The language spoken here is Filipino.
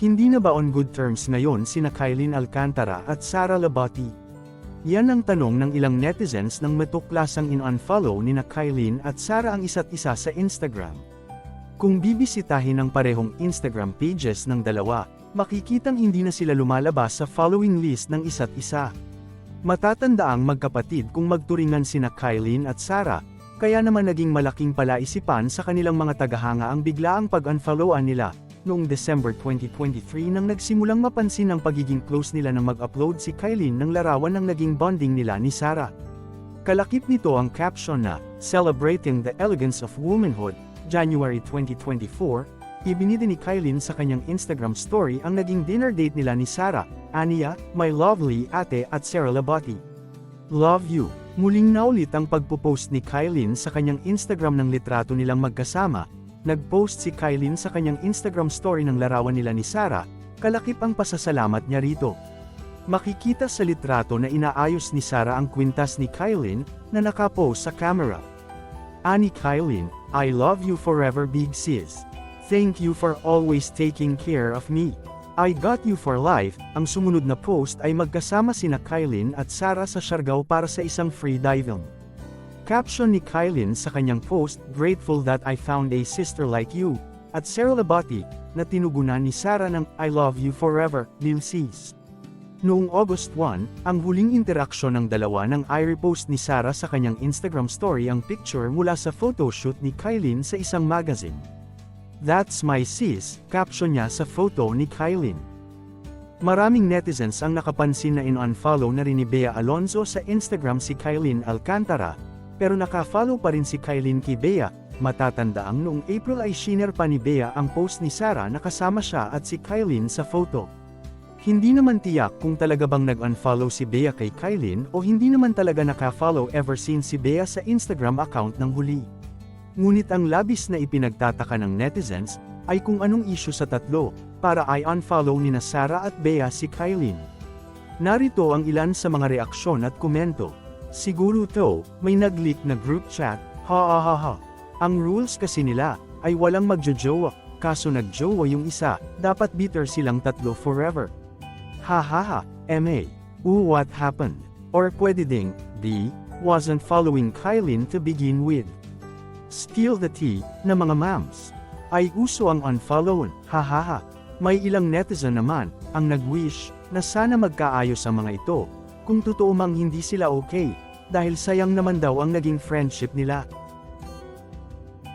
Hindi na ba on good terms ngayon sina Kylene Alcantara at Sara Labati? Yan ang tanong ng ilang netizens nang matuklasang in-unfollow ni na Kylene at Sara ang isa't isa sa Instagram. Kung bibisitahin ang parehong Instagram pages ng dalawa, makikitang hindi na sila lumalabas sa following list ng isa't isa. Matatandaang magkapatid kung magturingan sina Kylene at Sara, kaya naman naging malaking palaisipan sa kanilang mga tagahanga ang biglaang pag-unfollowan nila, noong December 2023 nang nagsimulang mapansin ang pagiging close nila nang mag-upload si Kylene ng larawan ng naging bonding nila ni Sara. Kalakip nito ang caption na, Celebrating the Elegance of Womanhood, January 2024, ibinida ni Kylene sa kanyang Instagram story ang naging dinner date nila ni Sara, Ania, my lovely ate at Sarah Labati. Love you. Muling naulit ang pagpo-post ni Kylene sa kanyang Instagram ng litrato nilang magkasama, Nag-post si Kylene sa kanyang Instagram story ng larawan nila ni Sarah, kalakip ang pasasalamat niya rito. Makikita sa litrato na inaayos ni Sarah ang kwintas ni Kylene, na nakapost sa camera. Ani Kylene, I love you forever big sis. Thank you for always taking care of me. I got you for life, ang sumunod na post ay magkasama sina Kylene at Sarah sa Siargao para sa isang free diving. Caption ni Kylin sa kanyang post, Grateful that I found a sister like you, at Sarah Labati, na tinugunan ni Sarah ng I love you forever, Lil Sis. Noong August 1, ang huling interaksyon ng dalawa nang i-repost ni Sarah sa kanyang Instagram story ang picture mula sa photoshoot ni Kylin sa isang magazine. That's my sis, caption niya sa photo ni Kylin. Maraming netizens ang nakapansin na in-unfollow na rin ni Bea Alonzo sa Instagram si Kylin Alcantara, pero naka-follow pa rin si Kylene kay Bea, matatandaang noong April ay shinare pa ni Bea ang post ni Sarah na kasama siya at si Kylene sa photo. Hindi naman tiyak kung talaga bang nag-unfollow si Bea kay Kylene o hindi naman talaga naka-follow ever since si Bea sa Instagram account ng huli. Ngunit ang labis na ipinagtataka ng netizens, ay kung anong issue sa tatlo, para ay unfollow ni na Sarah at Bea si Kylene. Narito ang ilan sa mga reaksyon at komento. Siguro to, may nag-leak na group chat, ha ha ha ha. Ang rules kasi nila, ay walang magjojowa, kaso nagjowa yung isa, dapat bitter silang tatlo forever. Ha ha ha, MA. Ooh what happened? Or pwede ding, D, wasn't following Kylin to begin with. Steal the tea, na mga mams. Ay uso ang unfollow, ha ha ha. May ilang netizen naman, ang nag-wish, na sana magkaayos ang mga ito, kung totoo mang hindi sila okay, dahil sayang naman daw ang naging friendship nila.